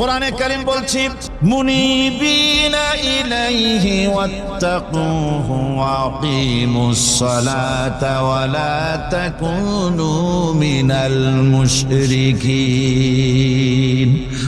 কোরআনে কারিম বলছি, মুনিবিনা মিনাল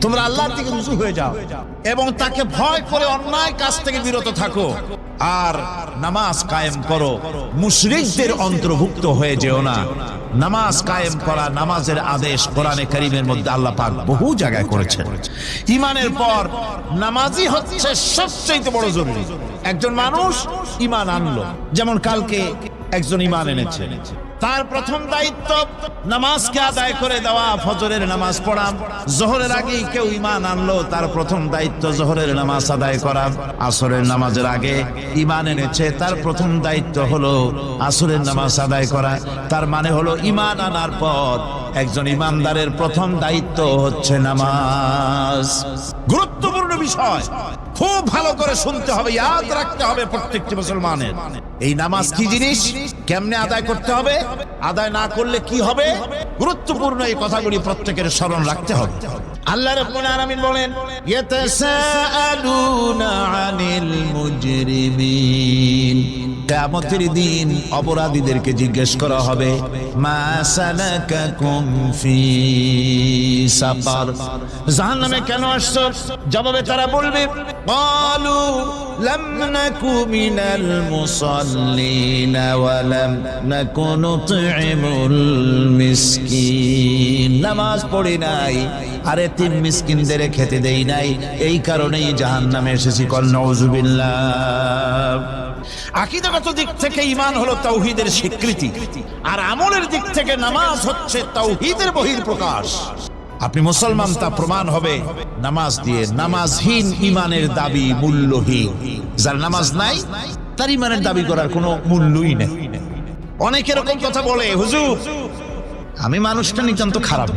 তোমরা আল্লাহর দিকে রুজু হয়ে যাও এবং তাকে ভয় করে অন্যায় কাজ থেকে বিরত থাকো। আর নামাজ কায়েম করো। মুশরিকদের অন্তর্ভুক্ত হয়ে যেও না। নামাজ কায়েম করা, নামাজের আদেশ কোরআনে করিমের মধ্যে আল্লাহ পাক বহু জায়গায় করেছেন। ইমানের পর নামাজই হচ্ছে সবচেয়ে বড় জরুরি। একজন মানুষ ইমান আনলো। যেমন কালকে একজন ইমান এনেছে। তার প্রথম দায়িত্ব নামাজকে আদায় করে দেওয়া, ফজরের নামাজ পড়া। জোহরের আগেই কেউ ইমান আনলো, তার প্রথম দায়িত্ব জোহরের নামাজ আদায় করা। আসরের নামাজের আগে ইমান এনেছে, তার প্রথম দায়িত্ব হলো আসরের নামাজ আদায় করা। তার মানে হলো ইমান আনার পর একজন ইমানদারের প্রথম দায়িত্ব হচ্ছে নামাজ। গুরুত্বপূর্ণ বিষয়। খুব ভালো করে শুনতে হবে, ইয়াদ রাখতে হবে প্রত্যেকটি মুসলমানের। এই নামাজ কি জিনিস? কেমনে আদায় করতে হবে? আদায় না করলে কি হবে? গুরুত্বপূর্ণ এই কথাগুলি প্রত্যেকের স্মরণ রাখতে হবে। আল্লাহ রাব্বুল আলামিন বলেন, ইয়াতাসাআলুনা আনিল মুজরিমিন। কিয়ামতের দিন অপরাধীদেরকে জিজ্ঞেস করা হবে জাহান নামে কেন আসছ? জবাবে তারা বলবে মিনাল মুসাল্লিন ওয়া লাম নাকু নুতইমুল মিসকিন নামাজ পড়ি নাই, আর এতিম মিসকিনদের খেতে দেই নাই, এই কারণেই জাহান্নামে এসেছি কল নাউজুবিল্লাহ। আকিদাগত দিক থেকে ইমান হলো তাওহীদের স্বীকৃতি, আর আমলের দিক থেকে নামাজ হচ্ছে তাওহীদের বহির প্রকাশ আপনি মুসলমান, তা প্রমাণ হবে। নামাজ দিয়ে নামাজহীন ইমানের দাবি মূল্যহীন। যার নামাজ নাই, তার ইমানের দাবি করার কোনো মূল্যই নেই। অনেক এরকম কথা বলে, হুজুর, আমি মানুষটা নিতান্ত খারাপ।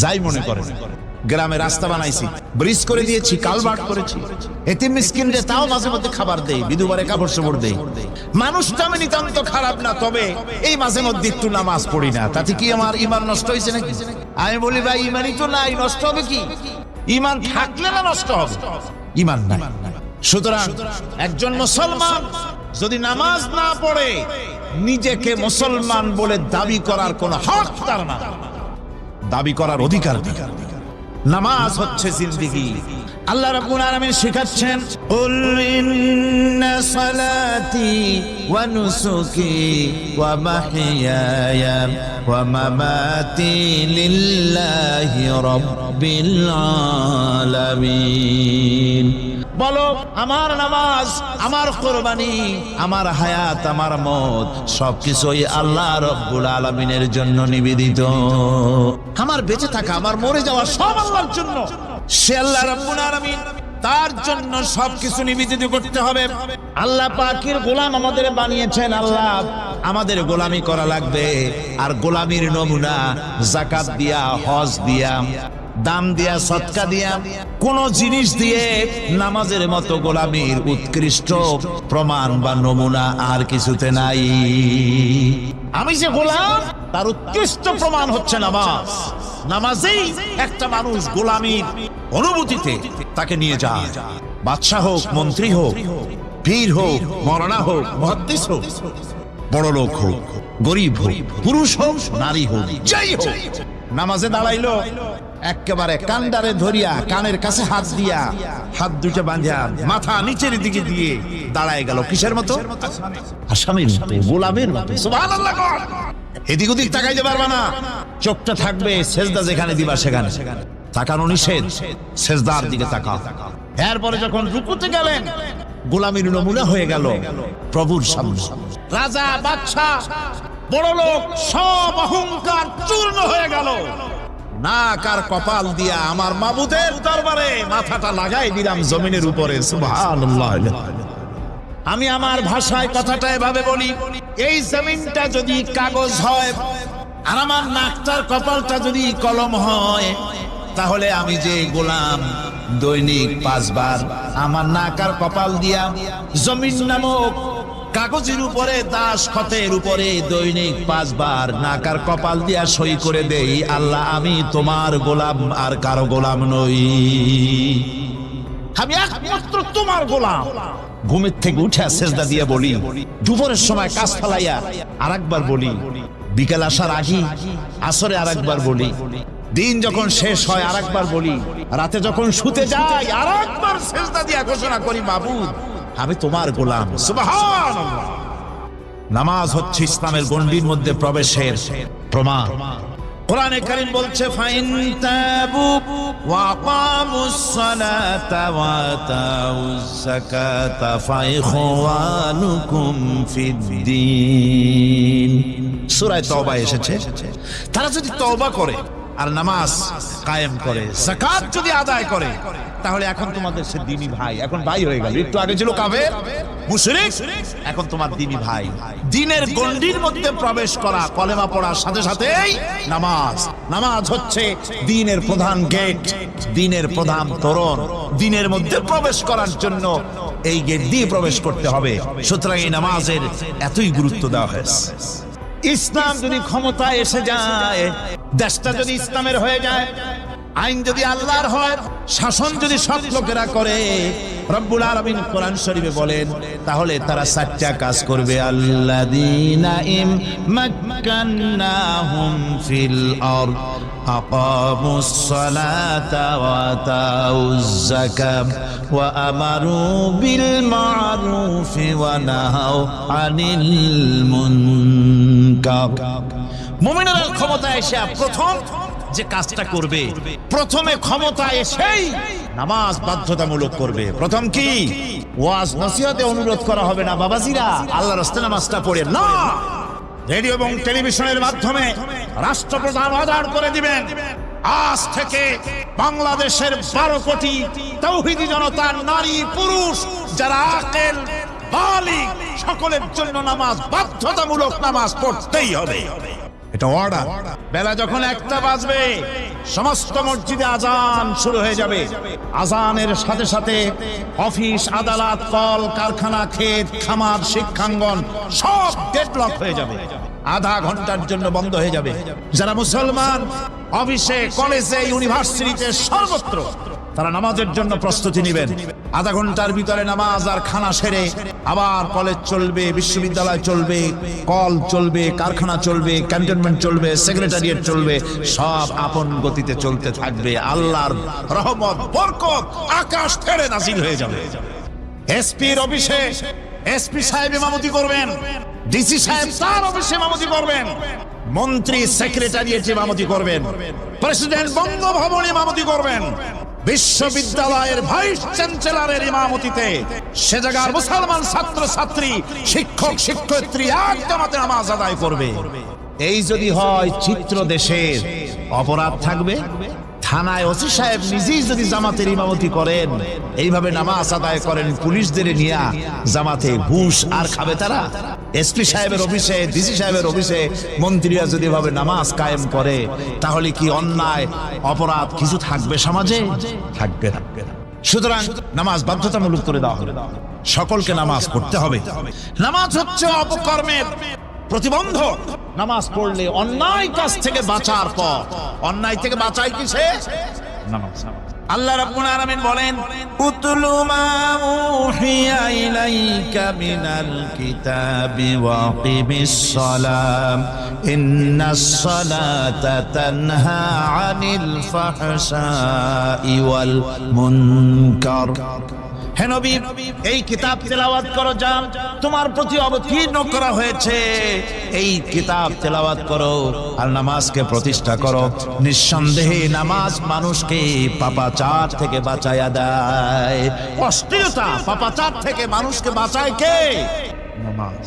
যাই মনে করেন গ্রামে রাস্তা বানাইছি, ব্রিজ করে দিয়েছি কালভার্ট করেছি। এতে মিসকিন যে তাও মাঝে মধ্যে খাবার দেই, বিধুবারে কাপড় চোপড় দেই। মানুষটা আমি নিতান্ত খারাপ না, তবে এই মাঝে মধ্যে একটু নামাজ পড়ি না। তাতে কি আমার ইমান নষ্ট হয়েছে নাকি? আমি বলি, ভাই, ইমানই তো নাই, নষ্ট হবে কি? ইমান থাকলে না নষ্ট হবে? ইমান নাই। সুতরাং একজন মুসলমান যদি নামাজ না পড়ে, নিজেকে মুসলমান বলে দাবি করার কোন হক তার না দাবি করার অধিকার নামাজ হচ্ছে জিন্দিগি। আল্লাহ রাব্বুল আলামিন শেখাচ্ছেন, কুল ইন্না সালাতি ওয়া নুসুকি ওয়া মাহইয়ায়া ওয়া মামাতি লিল্লাহি রাব্বিল আলামিন। বলো, আমার নামাজ, আমার কোরবানি, আমার হায়াত, আমার মত, সবকিছুই আল্লাহ রব্বুল আলমিনের জন্য নিবেদিত। আমার বেঁচে থাকা, আমার মরে যাওয়া সব আল্লাহর জন্য। তার জন্য সবকিছু নিবেদিত করতে হবে। আল্লাহ পাখির গোলাম আমাদের বানিয়েছেন, আল্লাহ। আমাদের গোলামি করা লাগবে। আর গোলামির নমুনা জাকাত দিয়া, হজ দিয়া দাম দিয়া, সৎকা দিয়া, কোন জিনিস দিয়ে নামাজের মতো গোলামির উৎকৃষ্ট প্রমাণ বা নমুনা আর কিছুতে নাই। আমি যে গোলাম, তার উৎকৃষ্ট প্রমাণ হচ্ছে নামাজ। নামাজেই একটা মানুষ গোলামির অনুভূতিতে তাকে নিয়ে যায়। বাদশাহ হোক, মন্ত্রী হোক, পীর হোক, মরনা হোক, মহাদ্দিস হোক, বড় লোক হোক, গরিব হোক, পুরুষ হোক, নারী হোক, যাই হোক, নামাজে দাঁড়াইলো, একেবারে কান্ডারে ধরিয়া, কানের কাছে হাত দিয়া, হাত দুটো বাঁধিয়া মাথা নিচের দিকে দিয়ে দাঁড়ায় গেল। কিসের মতো? আসামির মতো, গোলামের মতো। সুবহানাল্লাহ। এদিক ওদিক তাকাইতে পারবা না। চোখটা থাকবে সেজদা যেখানে দিবা সেখানে। তাকানো নিষেধ, সেজদার দিকে তাকাও। এরপরে যখন রুকুতে গেলেন, গোলামির নমুনা হয়ে গেল প্রভুর সামনে। রাজা বাদশা বড় লোক, সব অহংকার চূর্ণ হয়ে গেল। নাক আর কপাল দিয়া আমার মাবুদের দরবারে মাথাটা লাগাই দিলাম জমিনের উপরে, সুবহানাল্লাহ। আমি আমার ভাষায় কথাটা এভাবে বলি এই জমিনটা যদি কাগজ হয় আর আমার নাকটার কপালটা যদি কলম হয়, তাহলে আমি যে গোলাম দৈনিক পাঁচবার আমার নাক আর কপাল দিয়া জমিন নামক কাগজের উপরে দাস খতের উপরে দৈনিক পাঁচবার নাকার কপাল দিয়া সই করে দেই, আল্লাহ, আমি তোমার গোলাম আর কারও গোলাম নই। আমি একমাত্র তোমার গোলাম। ঘুমের থেকে উঠে সেজদা দিয়ে বলি, দুপুরের সময় কাজ ফালাইয়া আর একবার বলি, বিকেল আসার আগে আসরে আর একবার বলি, দিন যখন শেষ হয় আর একবার বলি, রাতে যখন শুতে যাই আর একবার সেজদা দিয়া ঘোষণা করি, মাবুদ, আমি তোমার গোলাম নামাজ হচ্ছে ইসলামের গণ্ডির মধ্যে প্রবেশের প্রমাণ। কোরআনে কারীম বলছে, ফাইন তাবু ওয়া কামুস সালাতা ওয়া তাউজ যাকাতা ফাইখওয়ানুকুম ফিদ্দিন সূরা তওবা এসেছে। তারা যদি তওবা করে আর নামাজ কায়েম করে, যাকাত যদি আদায় করে, তাহলে এখন তোমাদের সে দিনী ভাই, এখন ভাই হয়ে গেল। একটু আগে ছিল কাফের এখন তোমার দিনী ভাই। দিনের গণ্ডির মধ্যে প্রবেশ করা, কলেমা পড়ার সাথে সাথেই নামাজ। নামাজ হচ্ছে দিনের প্রধান গেট, দিনের প্রধান তোরণ। দিনের মধ্যে প্রবেশ করার জন্য এই গেট দিয়ে প্রবেশ করতে হবে। সুতরাং এই নামাজের এতই গুরুত্ব দেওয়া হয়েছে। ইসলাম যদি ক্ষমতায় এসে যায়, দেশটা যদি ইসলামের হয়ে যায় আইন যদি আল্লাহর হয় শাসন যদি সব লোকেরা করে রব্বুল আলামিন কোরআন শরীফে বলেন তাহলে তারা চারটা কাজ করবে আল্লাযীনা ইম মাক্কান্নাহুম ফিল আরদ أقاموا الصلاة وآتوا الزكاة وأمروا بالمعروف ونهوا عن المنكر মুমিনের ক্ষমতা এসে প্রথম যে কাজটা করবে। প্রথমে ক্ষমতা এসেই নামাজ বাধ্যতামূলক করবে। প্রথম কি? ওয়াজ নসিহতে অনুরোধ করা হবে না, বাবাজিরা। আল্লাহ রাস্তে নামাজটা পড়ে না। রেডিও এবং টেলিভিশনের মাধ্যমে রাষ্ট্রপ্রধান অর্ডার করে দিবেন। আজ থেকে বাংলাদেশের বারো কোটি তৌহিদি জনতার নারী, পুরুষ, যারা আকেল, বালিক, সকলের জন্য নামাজ বাধ্যতামূলক নামাজ পড়তেই হবে। এটা অর্ডার বেলা যখন একটা বাজবে, সমস্ত মসজিদে আজান শুরু হয়ে যাবে। আজানের সাথে সাথে অফিস, আদালত, কল, কারখানা, ক্ষেত, খামার, শিক্ষাঙ্গন সব ডেডলক হয়ে যাবে। আধা ঘণ্টার জন্য বন্ধ হয়ে যাবে। যারা মুসলমান, অফিসে কলেজে ইউনিভার্সিটিতে সর্বত্র তারা নামাজের জন্য প্রস্তুতি নেবেন। আধা ঘণ্টার ভিতরে নামাজ আর খানা সেরে আবার কলেজ চলবে, বিশ্ববিদ্যালয় চলবে, কল চলবে, কারখানা চলবে ক্যান্টনমেন্ট চলবে সেক্রেটারিয়েট চলবে, সব আপন গতিতে চলতে থাকবে। আল্লাহর রহমত, বরকত, আকাশ ছেড়ে নাজিল হয়ে যাবে। এসপির অফিসে এসপি সাহেব ইমামতি করবেন, ডিসি সাহেব তার অফিসে ইমামতি করবেন, মন্ত্রী সেক্রেটারিয়েট ইমামতি করবেন প্রেসিডেন্ট বঙ্গভবন ইমামতি করবেন। বিশ্ববিদ্যালয়ের ভাইস চ্যান্সেলরের ইমামতিতে সে জায়গার মুসলমান ছাত্র ছাত্রী শিক্ষক, শিক্ষয়িত্রী এক জামাতে নামাজ আদায় করবে। এই যদি হয়, চিত্র দেশের অপরাধ থাকবে? থানায় ওসি সাহেব নিজেই যদি জামাতের ইমামতি করেন, এইভাবে নামাজ আদায় করেন, পুলিশদের নিয়ে জামাতে ঘুষ আর খাবে তারা? এসপি সাহেবের অফিসে, ডিসি সাহেবের অফিসে মন্ত্রীরা যদি ভাবে নামাজ কায়েম করে, তাহলে কি অন্যায়, অপরাধ কিছু থাকবে সমাজে? থাকবে থাকবে। সুতরাং নামাজ বাধ্যতামূলক করে দেওয়া হবে। সকলকে নামাজ পড়তে হবে। নামাজ হচ্ছে অপকর্মের প্রতিবন্ধক। নামাজ পড়লে অন্যায় কাজ থেকে বাঁচার পর অন্যায় থেকে বাঁচাই কিসে? নামাজ আল্লাহ রাব্বুল আলামিন বলেন উতলু মা উহিয়া ইলাইকা মিনাল কিতাবি ওয়া কিমিস সালাম। ইন্নাস সালাতা তানহা আনিল ফাহশাই ওয়াল মুনকার। হে নবী, এই কিতাব তেলাওয়াত করো যান তোমার প্রতি অবতীর্ণ করা হয়েছে। এই কিতাব তেলাওয়াত করো আর নামাজকে প্রতিষ্ঠা করো। নিঃসন্দেহে নামাজ মানুষকে পাপাচার থেকে বাঁচায়া দেয়। অস্থিরতা পাপাচার থেকে মানুষকে বাঁচায় কে? নামাজ।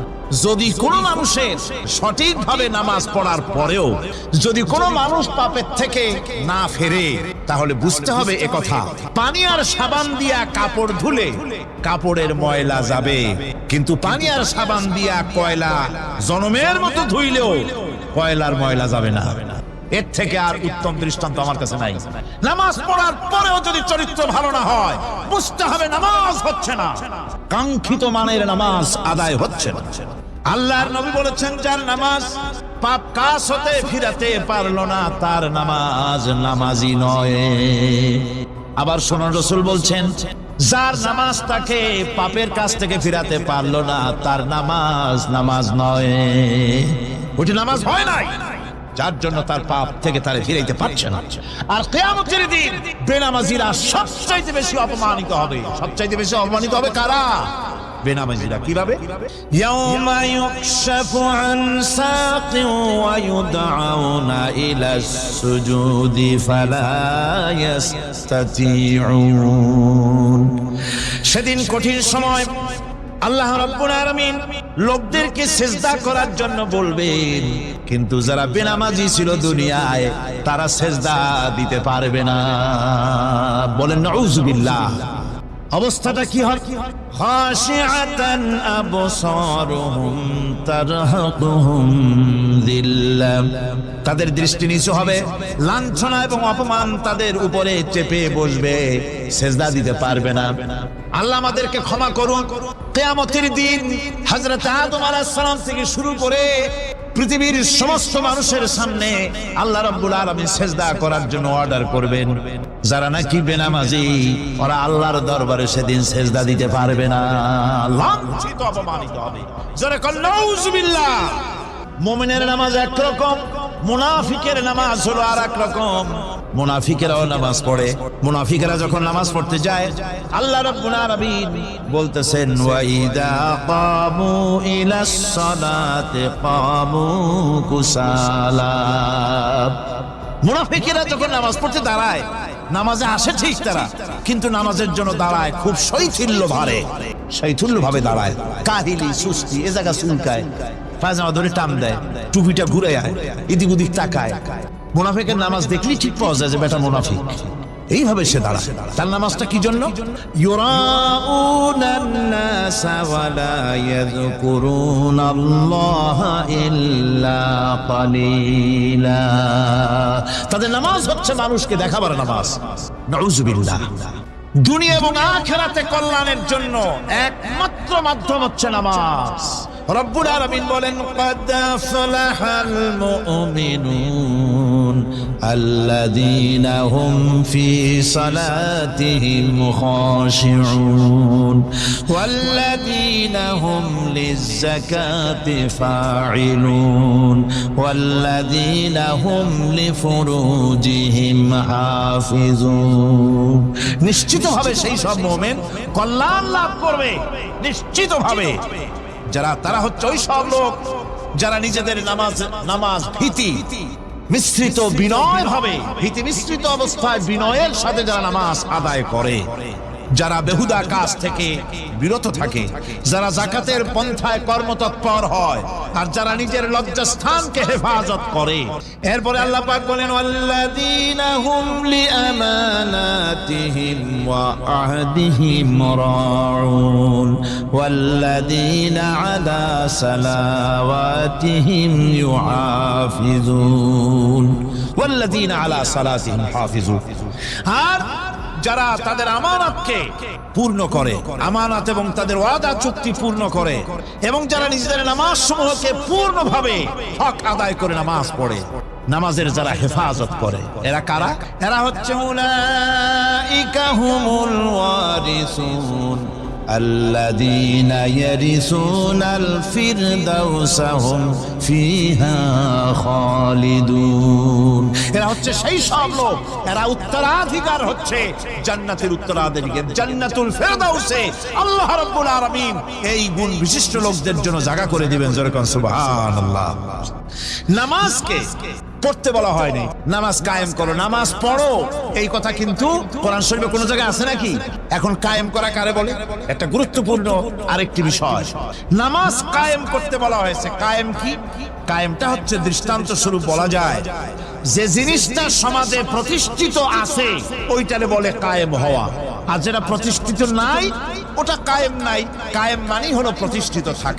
যদি কোনো মানুষের সঠিকভাবে নামাজ পড়ার পরেও যদি কোনো মানুষ পাপের থেকে না ফেরে, তাহলে বুঝতে হবে এ কথা। পানি আর সাবান দিয়া কাপড় ধুলে কাপড়ের ময়লা যাবে। কিন্তু পানি আর সাবান দিয়া কয়লা জনমের মতো ধুইলেও কয়লার ময়লা যাবে না। এর থেকে আর উত্তম দৃষ্টান্ত আমার কাছে নাই। নামাজ পড়ার পরেও যদি চরিত্র ভালো না হয়, বুঝতে হবে নামাজ হচ্ছে না। কাঙ্ক্ষিত মানের নামাজ আদায় হচ্ছে না। আল্লাহর নবী বলেছেন, যার নামাজ পাপ কাজ হতে ফিরাতে পারল না, তার নামাজ নামাজি নয়। আবার শোনার রসুল বলছেন, যার নামাজ তাকে পাপের কাছ থেকে ফিরাতে পারল না, তার নামাজ নামাজ নয়। ওটি নামাজ হয় নাই, যার জন্য তার পাপ থেকে তারে ফিরাইতে পারছে না। আর কেয়ামতের দিন বেনামাজিরা সবচাইতে বেশি অপমানিত হবে। সবচাইতে বেশি অপমানিত হবে কারা? সুজুদি সেদিন কঠিন সময় আল্লাহ রবিন লোকদেরকে সেজদা করার জন্য বলবেন, কিন্তু যারা বেনামাজি ছিল দুনিয়ায়, তারা সেজদা দিতে পারবে না। বলেন নাউজুবিল্লাহ অবস্থাটা কি হয়? খাশিআতান আবসারুহুম তাদের দৃষ্টি নিচু হবে, লাঞ্ছনা এবং অপমান তাদের উপরে চেপে বসবে, সেজদা দিতে পারবে না। আল্লাহ আমাদেরকে ক্ষমা করুন। কিয়ামতের দিন হযরত আদম আলাইহিস সালাম থেকে শুরু করে পৃথিবীর সমস্ত মানুষের সামনে আল্লাহ রাব্বুল আলামিন সেজদা করার জন্য অর্ডার করবেন। যারা নাকি বেনামাজি, ওরা আল্লাহর দরবারে সেদিন সেজদা দিতে পারবে না। লাঞ্ছিত, অপমানিত হবে। যারা নামাজ একরকম, মুনাফিকের নামাজ হলো আর এক রকম। মুনাফিকেরাও নামাজ পড়ে। মুনাফিকেরা যখন নামাজ পড়তে যায়, আল্লাহ রাব্বুল আলামিন বলতেছেন ওয়াইদা কামু ইলাস সালাতি কামু কুসালা। মুনাফিকেরা যখন নামাজ পড়তে দাঁড়ায়, নামাজে আসে ঠিক তারা, কিন্তু নামাজের জন্য দাঁড়ায় খুব শৈথিল্য ভারে। শৈথিল্য ভাবে দাঁড়ায়। কাহিলি, সুস্তি, এ জায়গা চুলকায়, পায়জামা ধরে টান দেয়, টুপিটা ঘুরে আয়, এদিক ওদিক তাকায়। মুনাফেকের নামাজ দেখলি ঠিক পাওয়া যায় যে বেটা মুনাফিক। এইভাবে সে দাঁড়ায়। তার নামাজটা কি জন্য? তাদের নামাজ হচ্ছে মানুষকে দেখাবার নামাজ। দুনিয়া এবং আখেরাতে কল্যাণের জন্য একমাত্র মাধ্যম হচ্ছে নামাজ। রব্বুল আলমিন বলেন الذين هم في صلاتهم خاشعون والذين هم للزكاة فاعلون والذين هم لفروجهم حافظون নিশ্চিতভাবে সেই সব মোমেন কল্যাণ লাভ করবে নিশ্চিতভাবে যারা তারা হচ্ছে ওই সব লোক যারা নিজেদের নামাজ নামাজ ভীতি মিশ্রিত বিনয় ভাবে। ভীতি মিশ্রিত অবস্থায় বিনয়ের সাথে যারা নামাজ আদায় করে। যারা বেহুদা কাজ থেকে বিরত থাকে, যারা জাকাতের পন্থায় কর্মতৎপর হয়, আর যারা নিজের লজ্জাস্থানকে হেফাজত করে। এরপরে আল্লাহ পাক বলেন আল্লাযীনা হুম লিআমানাতিহিম ওয়া আহদিহিম রাউন। ওয়াল্লাযীনা আলা সালাওয়াতিহিম ইউহাফিজুন। ওয়াল্লাযীনা আলা সালাতিহিম হাফিজুন। আর যারা তাদের আমানতকে পূর্ণ করে, আমানত এবং তাদের ওয়াদা চুক্তি পূর্ণ করে, এবং যারা নিজেদের নামাজ সমূহকে পূর্ণভাবে হক আদায় করে নামাজ পড়ে, নামাজের যারা হেফাজত করে, এরা কারা? এরা হচ্ছে الذين يرثون الفردوس هم فيها خالدون এরা হচ্ছে সেই সব লোক এরা উত্তরাধিকার হচ্ছে জান্নাতের উত্তরাধিকার জান্নাতুল ফেরদাউসে আল্লাহ রাব্বুল আলামিন এই গুণ বিশিষ্ট লোকদের জন্য জায়গা করে দিবেন যেরকম সুবহানাল্লাহ নামাজকে পড়তে বলা হয়নি। নামাজ কায়েম করো, নামাজ পড়ো। এই কথা কিন্তু কোরআন শরীফে কোনো জায়গায় আছে নাকি? এখন কায়েম করা কারে বলে? একটা গুরুত্বপূর্ণ আরেকটি বিষয়। নামাজ কায়েম করতে বলা হয়েছে। কায়েম কি? কায়েমটা হচ্ছে দৃষ্টান্ত স্বরূপ বলা যায়। যে জিনিসটা সমাজে প্রতিষ্ঠিত আছে, ওইটারে বলে কায়েম হওয়া। আর যেটা প্রতিষ্ঠিত নাই, ওটা কায়েম নাই। কায়েম মানেই হলো প্রতিষ্ঠিত থাকা।